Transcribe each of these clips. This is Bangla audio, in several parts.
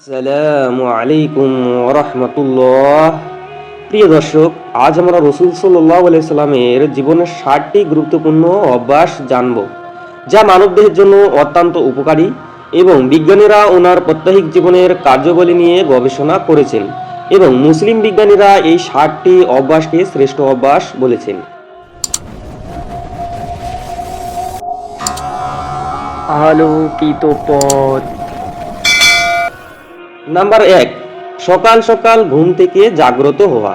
আসসালামু আলাইকুম রহমতুল্লাহ প্রিয় দর্শক, আজ আমরা রসুল সাল্লাহ সাল্লামের জীবনের ষাটটি গুরুত্বপূর্ণ অভ্যাস জানব, যা জন্য অত্যন্ত উপকারী এবং বিজ্ঞানীরা ওনার জীবনের নিয়ে গবেষণা করেছেন এবং মুসলিম বিজ্ঞানীরা এই ষাটটি অভ্যাসকে শ্রেষ্ঠ অভ্যাস বলেছেন। আলোকিত পথ। নাম্বার এক, সকাল সকাল ঘুম থেকে জাগ্রত হওয়া।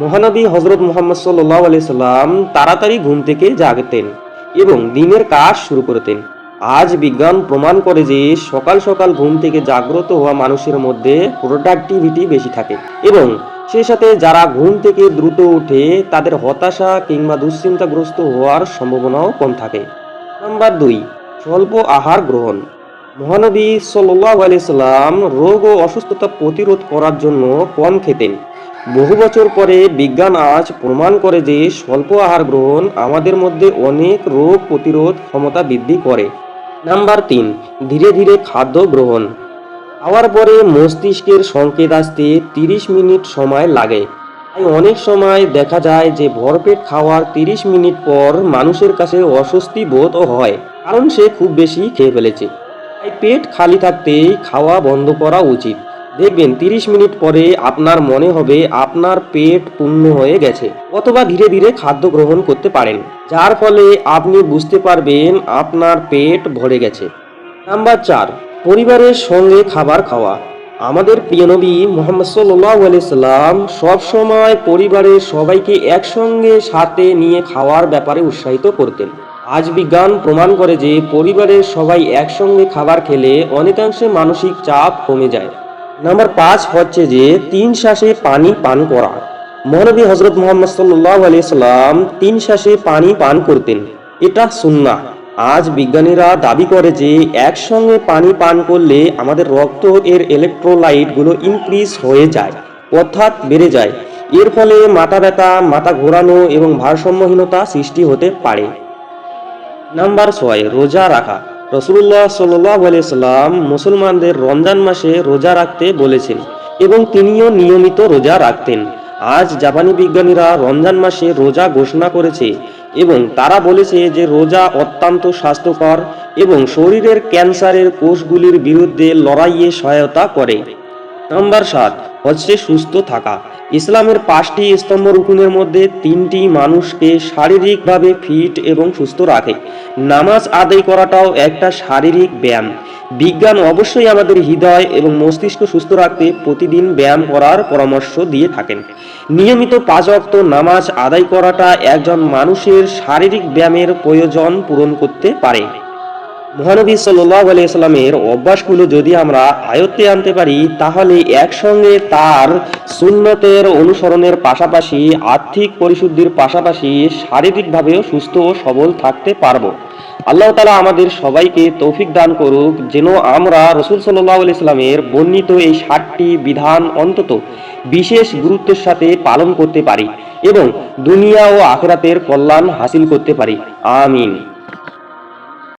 মহানবী হজরত মোহাম্মদ সাল্লাহ আলি সাল্লাম তাড়াতাড়ি ঘুম থেকে জাগতেন এবং দিনের কাজ শুরু করতেন। আজ বিজ্ঞান প্রমাণ করে যে সকাল সকাল ঘুম থেকে জাগ্রত হওয়া মানুষের মধ্যে প্রোডাক্টিভিটি বেশি থাকে এবং সেই সাথে যারা ঘুম থেকে দ্রুত উঠে তাদের হতাশা কিংবা দুশ্চিন্তাগ্রস্ত হওয়ার সম্ভাবনাও কম থাকে। নাম্বার দুই, স্বল্প আহার গ্রহণ। মহানবী সাল্লাহ সাল্লাম রোগ ও অসুস্থতা প্রতিরোধ করার জন্য কম খেতেন। বহু বছর পরে বিজ্ঞান আজ প্রমাণ করে যে স্বল্প আহার গ্রহণ আমাদের মধ্যে অনেক রোগ প্রতিরোধ ক্ষমতা বৃদ্ধি করে। নাম্বার তিন, ধীরে ধীরে খাদ্য গ্রহণ। খাওয়ার পরে মস্তিষ্কের সংকেত আসতে তিরিশ মিনিট সময় লাগে। তাই অনেক সময় দেখা যায় যে ভরপেট খাওয়ার তিরিশ মিনিট পর মানুষের কাছে অস্বস্তি বোধ হয়, কারণ সে খুব বেশি খেয়ে ফেলেছে। তাই পেট খালি থাকতেই খাওয়া বন্ধ করা উচিত। দেখবেন তিরিশ মিনিট পরে আপনার মনে হবে আপনার পেট পূর্ণ হয়ে গেছে অথবা ধীরে ধীরে খাদ্য গ্রহণ করতে পারেন। যার ফলে আপনি বুঝতে পারবেন আপনার পেট ভরে গেছে। নাম্বার চার, পরিবারের সঙ্গে খাবার খাওয়া। আমাদের প্রিয় নবী মোহাম্মদ সাল্লাহ সাল্লাম সবসময় পরিবারের সবাইকে একসঙ্গে সাথে নিয়ে খাওয়ার ব্যাপারে উৎসাহিত করতেন। আজ বিজ্ঞান প্রমাণ করে যে পরিবারের সবাই একসঙ্গে খাবার খেলে অনেকাংশে মানসিক চাপ কমে যায়। নাম্বার পাঁচ হচ্ছে যে তিন শ্বাসে পানি পান করা। মহানবী হজরত মোহাম্মদ সাল্লাহ সাল্লাম তিন শ্বাসে পানি পান করতেন। এটা সুন্না আজ বিজ্ঞানীরা দাবি করে যে একসঙ্গে পানি পান করলে আমাদের রক্ত এর ইলেকট্রোলাইটগুলো ইনক্রিজ হয়ে যায়, অর্থাৎ বেড়ে যায়। এর ফলে মাথা ব্যথা, মাথা ঘোরানো এবং ভারসাম্যহীনতা সৃষ্টি হতে পারে। নাম্বার ছয়, রোজা রাখা। রসুল্লাহ সাল্লাহ সাল্লাম মুসলমানদের রমজান মাসে রোজা রাখতে বলেছেন এবং তিনিও নিয়মিত রোজা রাখতেন। আজ জাপানি বিজ্ঞানীরা রমজান মাসে রোজা ঘোষণা করেছে এবং তারা বলেছে যে রোজা অত্যন্ত স্বাস্থ্যকর এবং শরীরের ক্যান্সারের কোষগুলির বিরুদ্ধে লড়াইয়ে সহায়তা করে। নাম্বার সাত হচ্ছে সুস্থ থাকা। ইসলামের পাঁচটি স্তম্ভ রুকুনের মধ্যে তিনটি মানুষকে শারীরিকভাবে ফিট এবং সুস্থ রাখে। নামাজ আদায় করাটাও একটা শারীরিক ব্যায়াম। বিজ্ঞান অবশ্যই আমাদের হৃদয় এবং মস্তিষ্ক সুস্থ রাখতে প্রতিদিন ব্যায়াম করার পরামর্শ দিয়ে থাকেন। নিয়মিত পাঁচ অক্ত নামাজ আদায় করাটা একজন মানুষের শারীরিক ব্যায়ামের প্রয়োজন পূরণ করতে পারে। মহানবী আলাইস্লামের অভ্যাসগুলো যদি আমরা আয়ত্তে আনতে পারি, তাহলে একসঙ্গে তার সুন্নতের অনুসরণের পাশাপাশি, আর্থিক পরিশুদ্ধির পাশাপাশি শারীরিকভাবেও সুস্থ ও সবল থাকতে পারব। আল্লাহ তালা আমাদের সবাইকে তৌফিক দান করুক, যেন আমরা রসুল সাল্লাহ ইসলামের বর্ণিত এই ষাটটি বিধান অন্তত বিশেষ গুরুত্বের সাথে পালন করতে পারি এবং দুনিয়া ও আখরাতের কল্যাণ হাসিল করতে পারি। আমিন।